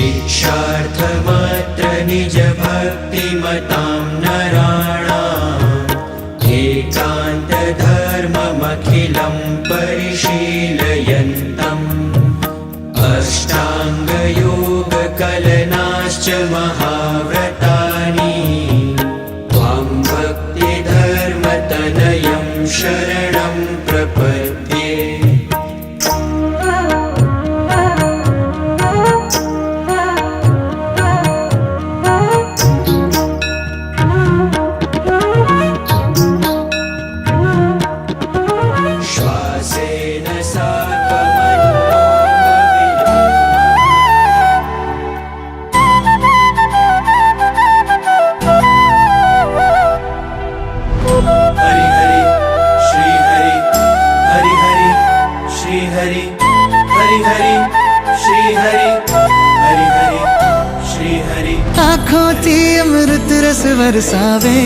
शिक्षार्थमात्र निजभक्तिमतां नराणाम् एकान्तधर्ममखिलं परिशीलयन्तम् अष्टाङ्गयोगकलनाश्च महाव्रतानि આંખોથી અમૃત રસ વરસાવે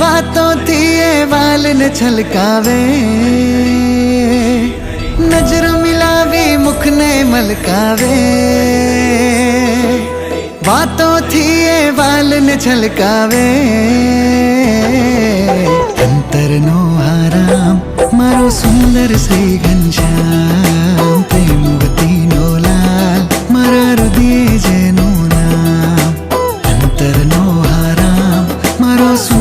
વાતોથી એ વાલને છલકાવે નજર મિલાવી મુખને મલકાવે વાતોથી એ વાલને છલકાવે અંતરનો આરામ મારો સુંદર શ્રી ઘનશ્યામ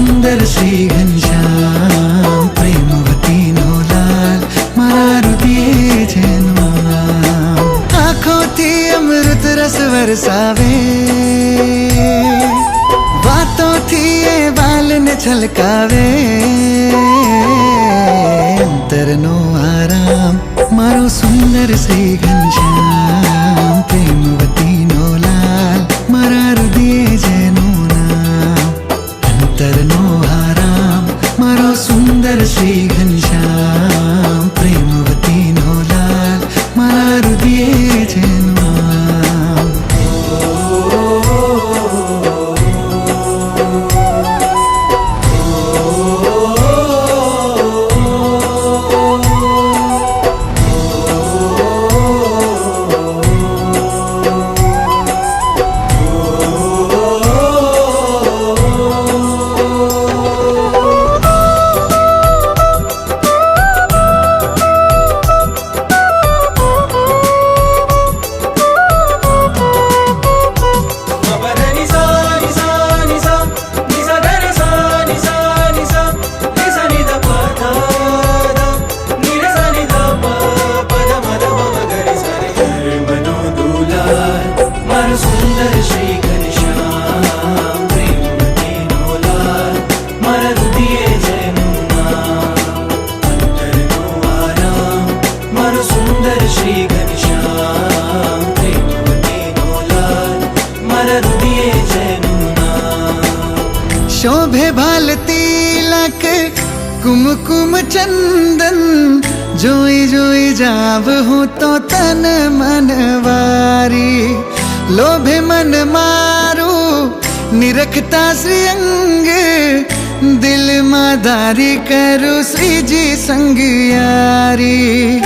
સુંદર શ્રી ઘનશ્યામ પ્રેમવતીનો લાલ મારા હૃદય જેનું આંખોથી અમૃત રસ વરસાવે વાતોથી એ બાલને છલકાવે અંતરનો આરામ મારો સુંદર શ્રી ઘનશ્યામ કુમકુમ ચંદન જોઈ જોઈ જાવ હું તો તન મન વારી લોભે મન મારું નિરખતા શ્રી અંગ દિલમાં ધારી કરું શ્રીજી સંગ યારી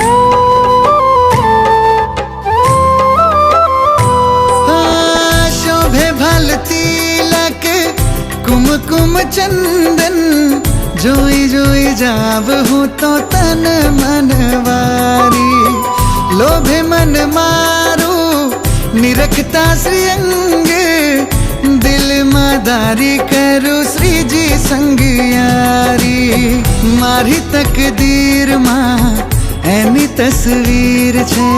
कुमकुम શોભે જોઈ જોઈ જાવ હું તો તન મન વારી. લોભે મન મારું નિરખતા શ્રી અંગે. દિલમાં દારી કરું શ્રીજી સંગ યારી મારી તકદીરમાં એની તસવીર છે.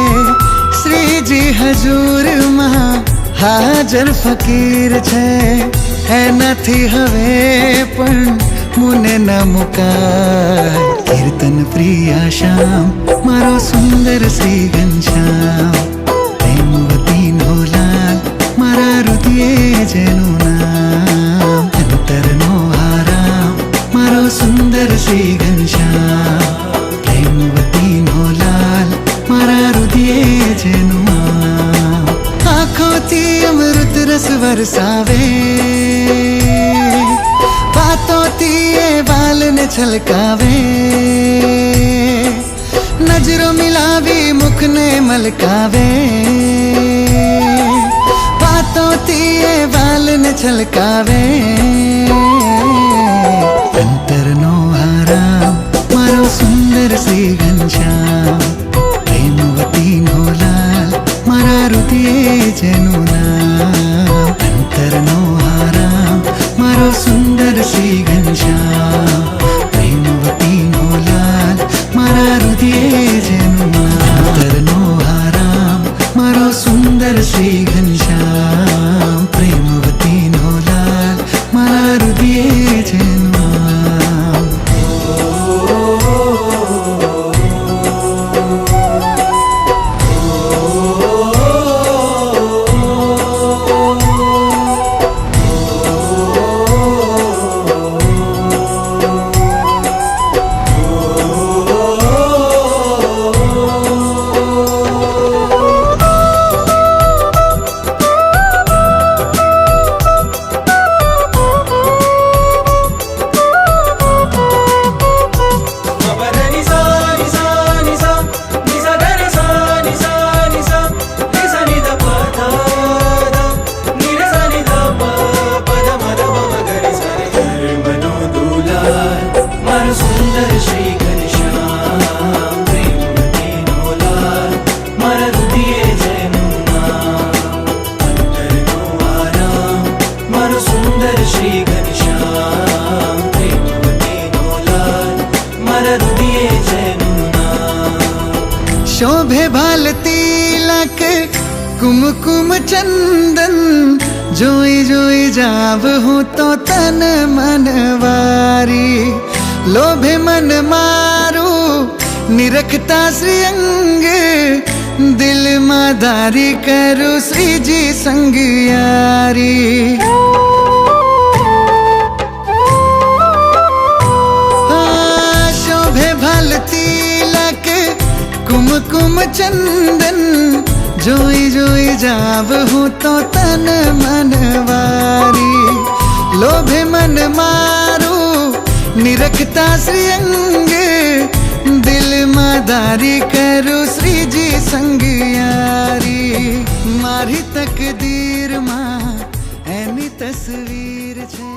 શ્રીજી હજુરમાં હાજર ફકીર છે. એનાથી હવે પણ મુને ન મુકાય કીર્તન પ્રિયા શ્યામ મારો સુંદર શ્રી ઘનશ્યામ પ્રેમવતી નો લાલ મારા હૃદયે જેનું નામ અંતરનો આરામ મારો સુંદર શ્રી ઘનશ્યામ પ્રેમવતીનો લાલ મારા હૃદયે જેનું નામ આંખોથી અમૃત છલકાવે નજરો મિલાવી મુખને મલકાવે. વાતોથી એ વાલને છલકાવે. અંતરનો આરામ મારો સુંદર શ્રી ઘનશ્યામ. મારો સુંદર શ્રી ઘનશ્યામ પ્રેમવતીનો લાલ મારા હૃદયે ચંદન જોઈ જોઈ જાવ હું તો તન મન વારી લોભે મન મારું નિરખતા શ્રી અંગ દિલમાં ધારી કરું શ્રીજી સંગ યારી આ શોભે જોઈ જોઈ જાવ હું તો તન મન વારી. લોભે મન મારું નિરખતા શ્રી અંગ. દિલમાં દારી કરું શ્રીજી સંગ યારી મારી તકદીરમાં એની તસવીર છે.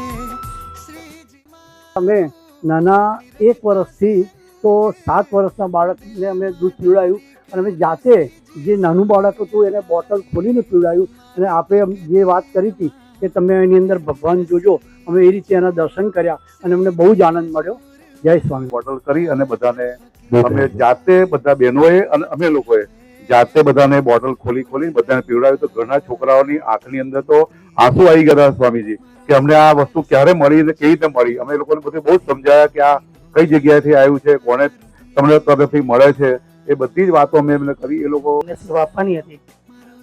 અમે નાના એક વર્ષથી તો સાત વર્ષના બાળકને અમે દૂધ પીવડાવ્યું અને અમે જાતે જે નાનું બાળક હતું એને બોટલ ખોલીને પીવડાવ્યું અને આપે જે વાત કરી હતી કે તમે એની અંદર ભગવાન જોજો અમે એ રીતે એના દર્શન કર્યા અને અમને બહુ જ આનંદ મળ્યો. જય સ્વામી. બોટલ કરી અને બધાને અમે જાતે બધા બહેનોએ અને અમે લોકોએ જાતે બધાને બોટલ ખોલી ખોલી બધાને પીવડાવ્યું તો ઘણા છોકરાઓની આંખની અંદર તો આંસુ આવી ગયા સ્વામીજી કે અમને આ વસ્તુ ક્યારે મળી અને કેવી રીતે મળી? અમે લોકોને બધું બહુ સમજાયા કે આ કઈ જગ્યાએથી આવ્યું છે કોને તમને તરફથી મળે છે એ બધી જ વાતો અમે એમને કરી એ લોકો આપવાની હતી.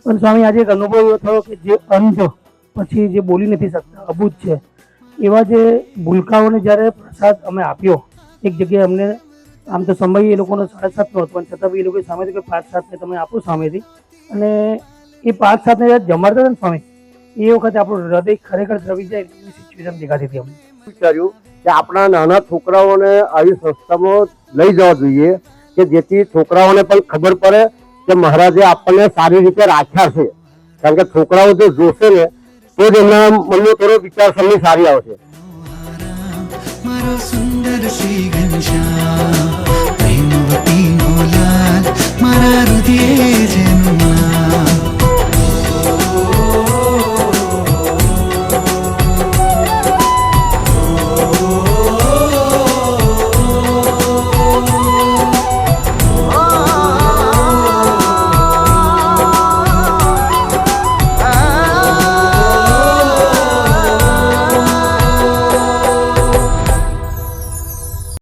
પણ સ્વામી આજે એક અનુભવ એવો થયો કે જે અંધ પછી જે બોલી નથી શકતા અબૂત છે. એવા જે ભૂલકાઓને જ્યારે પ્રસાદ અમે આપ્યો એક જગ્યાએ અમને આમ તો સમય એ લોકોનો સાડા સાતનો હતો પણ છતાં બી એ લોકોએ સામેથી કે પાંચ સાતને તમે આપો સામેથી અને એ પાંચ સાતને જ્યારે જમાડતા હતા ને સ્વામી એ વખતે આપણું હૃદય ખરેખર દ્રવી જાય એવી સિચ્યુએશન દેખાતી હતી અમને. વિચાર્યું કે આપણા નાના છોકરાઓને આવી સંસ્થામાં લઈ જવા જોઈએ. કે જેથી છોકરાઓને પણ ખબર પડે કે મહારાજે આપણને સારી રીતે રાખ્યા છે. કારણ કે છોકરાઓ જો જોશે ને, તો જ એમના મનનો થોડો વિચારસરણી સારી આવશે. મારા હૃદયે